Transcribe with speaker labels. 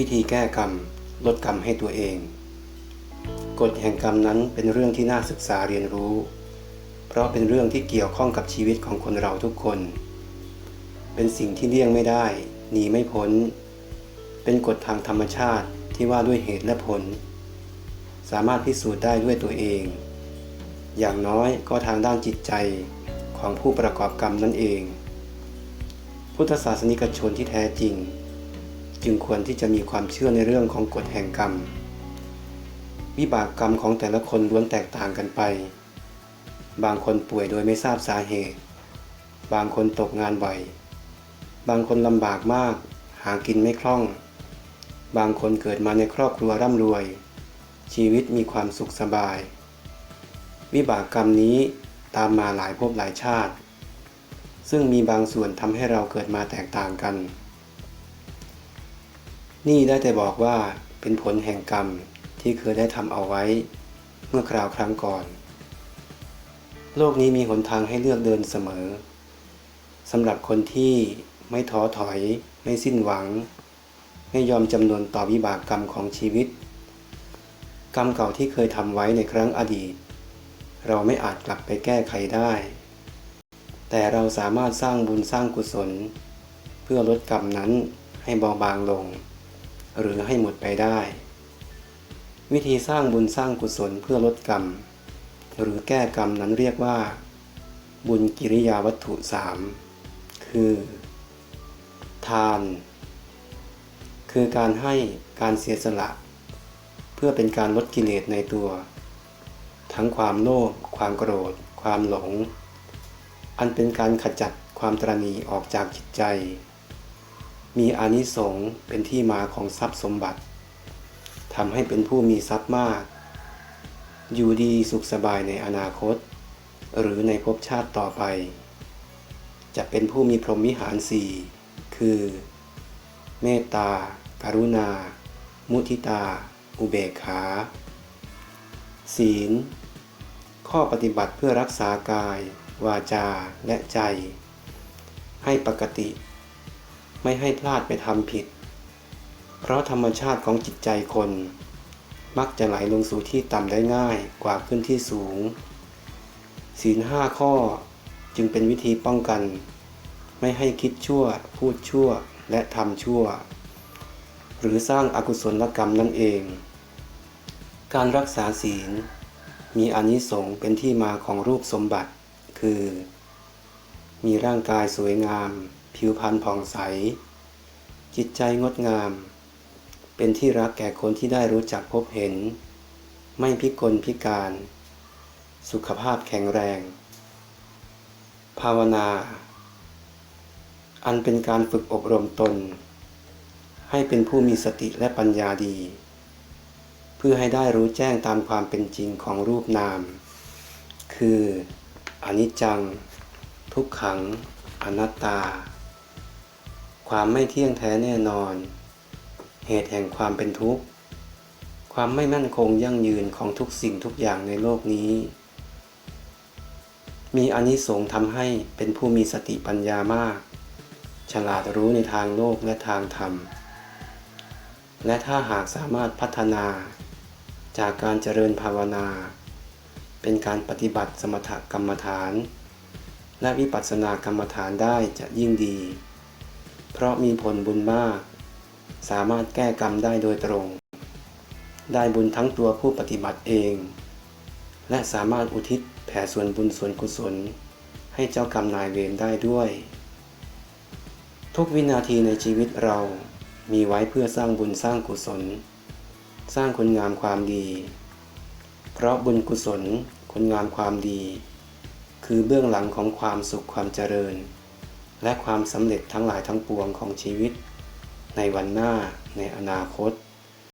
Speaker 1: วิธีแก้กรรม ลดกรรมให้ตัวเอง กฎแห่งกรรมนั้นเป็นเรื่องที่น่าศึกษาเรียนรู้ เพราะเป็นเรื่องที่เกี่ยวข้องกับชีวิตของคนเราทุกคน เป็นสิ่งที่เลี่ยงไม่ได้ หนีไม่พ้น เป็นกฎทางธรรมชาติที่ว่าด้วยเหตุและผล สามารถพิสูจน์ได้ด้วยตัวเอง อย่างน้อยก็ทางด้านจิตใจของผู้ประกอบกรรมนั่นเอง พุทธศาสนิกชนที่แท้จริง จึงควรที่จะมีความเชื่อในเรื่องของกฎแห่งกรรม วิบากกรรมของแต่ละคนล้วนแตกต่างกันไป บางคนป่วยโดยไม่ทราบสาเหตุ บางคนตกงานบ่อย บางคนลำบากมาก หากินไม่คล่อง บางคนเกิดมาในครอบครัวร่ำรวย ชีวิตมีความสุขสบาย วิบากกรรมนี้ตามมาหลายภพหลายชาติ ซึ่งมีบางส่วนทำให้เราเกิดมาแตกต่างกัน นี่ได้แต่บอกว่าเป็นผลแห่งกรรมที่เคยได้ทำเอาไว้ เมื่อคราวครั้งก่อน โลกนี้มีหนทางให้เลือกเดินเสมอสำหรับคนที่ไม่ท้อถอย ไม่สิ้นหวัง ไม่ยอมจำนวนต่อวิบากกรรมของชีวิต กรรมเก่าที่เคยทำไว้ในครั้งอดีต เราไม่อาจกลับไปแก้ไขได้ แต่เราสามารถสร้างบุญสร้างกุศล เพื่อลดกรรมนั้นให้เบาบางลง หรือให้หมดไปได้ วิธีสร้างบุญสร้างกุศลเพื่อลดกรรม หรือแก้กรรมนั้นเรียกว่า บุญกิริยาวัตถุสามคือ ทาน คือการให้การเสียสละ เพื่อเป็นการลดกิเลสในตัว ทั้งความโลภความโกรธ ความหลง อันเป็นการขจัดความตรณีออกจากจิตใจ มีอานิสงส์เป็นที่มาของทรัพย์สมบัติทำให้เป็นผู้มีทรัพย์มาก อยู่ดีสุขสบายในอนาคต หรือในภพชาติต่อไป จะเป็นผู้มีพรหมวิหารสี่คือ เมตตากรุณา มุทิตา อุเบกขา ศีล ข้อปฏิบัติเพื่อรักษากาย วาจาและใจ ให้ปกติ ไม่ให้พลาดไปทำผิด เพราะธรรมชาติของจิตใจคน มักจะไหลลงสู่ที่ต่ำได้ง่ายกว่าขึ้นที่สูง ศีลห้าข้อจึงเป็นวิธีป้องกัน ไม่ให้คิดชั่ว พูดชั่วและทำชั่ว หรือสร้างอากุศลกรรมนั่นเอง การรักษาศีล มีอานิสงส์เป็นที่มาของรูปสมบัติ คือ มีร่างกายสวยงาม ผิวพรรณผ่องใส จิตใจงดงาม เป็นที่รักแก่คนที่ได้รู้จักพบเห็น ไม่พิกลพิการ สุขภาพแข็งแรง ภาวนา อันเป็นการฝึกอบรมตน ให้เป็นผู้มีสติและปัญญาดี เพื่อให้ได้รู้แจ้งตามความเป็นจริงของรูปนาม คืออนิจจัง ทุกขัง อนัตตา ความไม่เที่ยงแท้แน่นอน เหตุแห่งความเป็นทุกข์ ความไม่มั่นคงยั่งยืนของทุกสิ่งทุกอย่างในโลกนี้ มีอานิสงส์ทำให้เป็นผู้มีสติปัญญามาก ฉลาดรู้ในทางโลกและทางธรรม และถ้าหากสามารถพัฒนา จากการเจริญภาวนา เป็นการปฏิบัติสมถกรรมฐาน และวิปัสสนากรรมฐานได้จะยิ่งดี เพราะมีผลบุญมาก สามารถแก้กรรมได้โดยตรง ได้บุญทั้งตัวผู้ปฏิบัติเอง และสามารถอุทิศแผ่ส่วนบุญส่วนกุศล ให้เจ้ากรรมนายเวรได้ด้วย ทุกวินาทีในชีวิตเรามีไว้เพื่อสร้างบุญสร้างกุศล สร้างคุณงามความดี เพราะบุญกุศลคุณงามความดี คือเบื้องหลังของความสุขความเจริญ และความสำเร็จทั้งหลายทั้งปวงของชีวิต ในวันหน้าในอนาคต